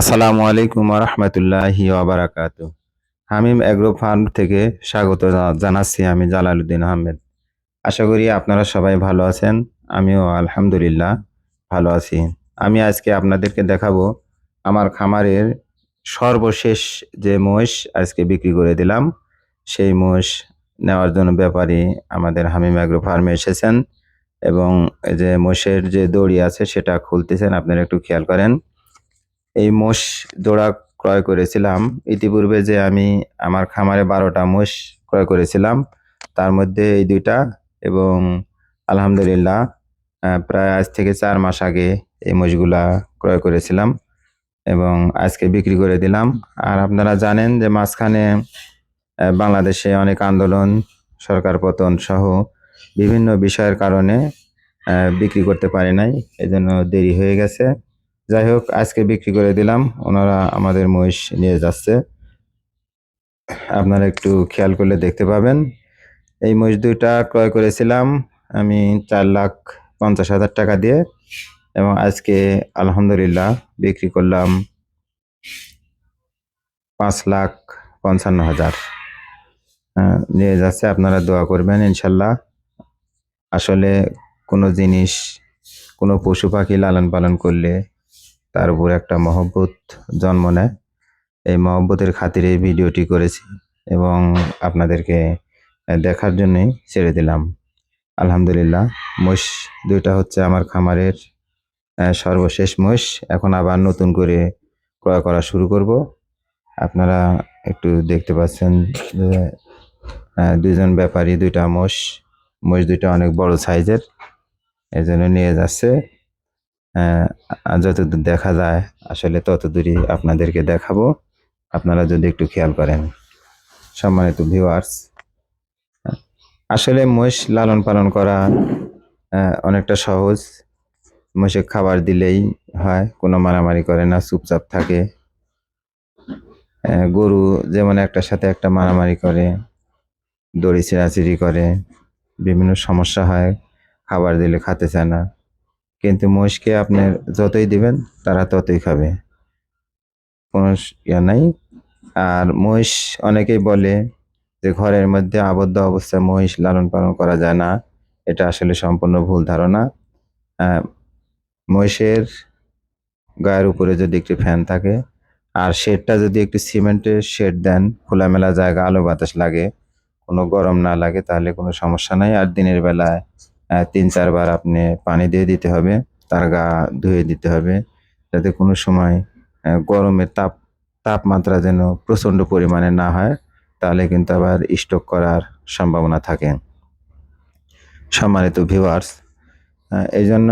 আসসালামু আলাইকুম রহমতুল্লাহি ওবরাকাত হামিম অ্যাগ্রো ফার্ম থেকে স্বাগত জানাচ্ছি আমি জালালউদ্দিন আহমেদ। আশা করি আপনারা সবাই ভালো আছেন, আমিও আলহামদুলিল্লাহ ভালো আছি। আমি আজকে আপনাদেরকে দেখাবো আমার খামারের সর্বশেষ যে মোষ আজকে বিক্রি করে দিলাম, সেই মোষ নেওয়ার জন্য ব্যাপারী আমাদের হামিম অ্যাগ্রো ফার্মে এসেছেন এবং এই যে মোষের যে দড়ি আছে সেটা খুলতেছেন, আপনারা একটু খেয়াল করেন। এই মোষ জোড়া ক্রয় করেছিলাম। ইতিপূর্বে যে আমি আমার খামারে বারোটা মোষ ক্রয় করেছিলাম, তার মধ্যে এই দুইটা এবং আলহামদুলিল্লাহ প্রায় আজ থেকে চার মাস আগে এই মোষগুলা ক্রয় করেছিলাম এবং আজকে বিক্রি করে দিলাম। আর আপনারা জানেন যে মাঝখানে বাংলাদেশে অনেক আন্দোলন, সরকার পতন সহ বিভিন্ন বিষয়ের কারণে বিক্রি করতে পারি নাই, এজন্য দেরি হয়ে গেছে। যাই হোক আজকে বিক্রি করে দিলাম। ওনারা আমাদের মহিষ নিয়ে যাচ্ছে। আপনারা একটু খেয়াল করলে দেখতে পাবেন। এই মহিষ দুইটা ক্রয় করেছিলাম আমি চার লাখ পঞ্চাশ হাজার টাকা দিয়ে এবং আজকে আলহামদুলিল্লাহ বিক্রি করলাম পাঁচ লাখ পঞ্চান্ন হাজার। আহ, নিয়ে যাচ্ছে আপনারা দোয়া করবেন ইনশাল্লাহ। আসলে কোনো জিনিস কোনো পশু পাখি লালন পালন করলে তার উপর একটা মহব্বত জন্ম নেয়। এই মহব্বতের খাতিরে ভিডিওটি করেছি এবং আপনাদেরকে দেখার জন্যই ছেড়ে দিলাম। আলহামদুলিল্লাহ মোষ দুইটা হচ্ছে আমার খামারের সর্বশেষ মোষ এখন আবার নতুন করে ক্রয় করা শুরু করব। আপনারা একটু দেখতে পাচ্ছেন যে আহ, দুইজন ব্যাপারী দুইটা মোষ মোষ দুইটা অনেক বড় সাইজের এই জন্য নিয়ে যাচ্ছে। যতদূর দেখা যায়, আসলে ততদূরই আপনাদেরকে দেখাবো। আপনারা যদি একটু খেয়াল করেন, সম্মানিত ভিউয়ার্স আসলে মহিষ লালন পালন করা অনেকটা সহজ। মোষে খাবার দিলেই হয়, কোনো মারামারি করে না, চুপচাপ থাকে। গরু যেমন একটার সাথে একটা মারামারি করে, দড়ি ছিঁড়াছিড়ি করে, বিভিন্ন সমস্যা হয়, খাবার দিলে খেতে চায় না। কিন্তু মোষকে আপনার যতই দিবেন, তারা ততই খাবে। কোনো ইয়া নাই। আর মহিষ অনেকেই বলে যে, ঘরের মধ্যে আবদ্ধ অবস্থায় মহিষ লালন পালন করা যায় না। এটা আসলে সম্পূর্ণ ভুল ধারণা। মহিষের গায়ের উপরে যদি একটি ফ্যান থাকে, আর শেডটা যদি একটু সিমেন্টের শেড দেন, খোলামেলা জায়গা আলো বাতাস লাগে, কোনো গরম না লাগে, তাহলে কোনো সমস্যা নাই। আর দিনের বেলায় তিন চারবার আপনি পানি দিয়ে দিতে হবে, তার গা ধুয়ে দিতে হবে, যাতে কোনো সময় গরমের তাপ, তাপমাত্রা যেন প্রচণ্ড পরিমাণে না হয়, তাহলে কিন্তু আবার স্ট্রোক করার সম্ভাবনা থাকে। সম্মানিত ভিউয়ার্স এই জন্য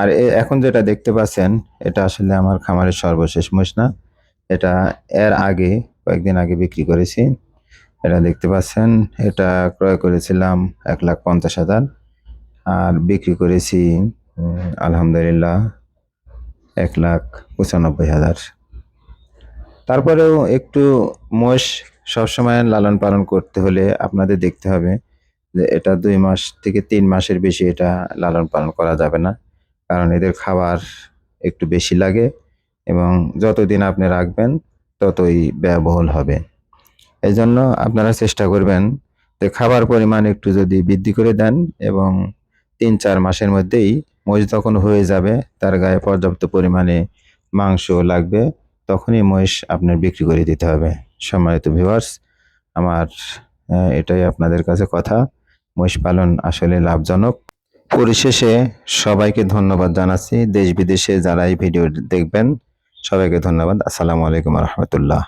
আর এখন যেটা দেখতে পাচ্ছেন, এটা আসলে আমার খামারের সর্বশেষ মোষ না, এটা এর আগে, কয়েকদিন আগে বিক্রি করেছি। এটা দেখতে পাচ্ছেন, এটা ক্রয় করেছিলাম এক লাখ পঞ্চাশ হাজার। আর বিক্রি করেছি আলহামদুলিল্লাহ, এক লাখ পঁচানব্বই হাজার। তারপরেও একটু মোষ সবসময় লালন পালন করতে হলে আপনাদের দেখতে হবে যে এটা দুই মাস থেকে তিন মাসের বেশি এটা লালন পালন করা যাবে না, কারণ এদের খাবার একটু বেশি লাগে এবং যতদিন আপনি রাখবেন ততই ব্যয়বহুল হবে। এই জন্য আপনারা চেষ্টা করবেন যে খাবার পরিমাণ একটু যদি বৃদ্ধি করে দেন এবং তিন চার মাসের মধ্যেই মহিষ যখন হয়ে যাবে, তার গায়ে পর্যাপ্ত পরিমাণে মাংস লাগবে, তখনই মহিষ আপনার বিক্রি করে দিতে হবে। সম্মানিত ভিউয়ার্স আমার এটাই আপনাদের কাছে কথা। মহিষ পালন আসলে লাভজনক। পরিশেষে সবাইকে ধন্যবাদ জানাচ্ছি। দেশ বিদেশে যারা এই ভিডিও দেখবেন, সবাইকে ধন্যবাদ। আসসালামু আলাইকুম রহমতুল্লাহ।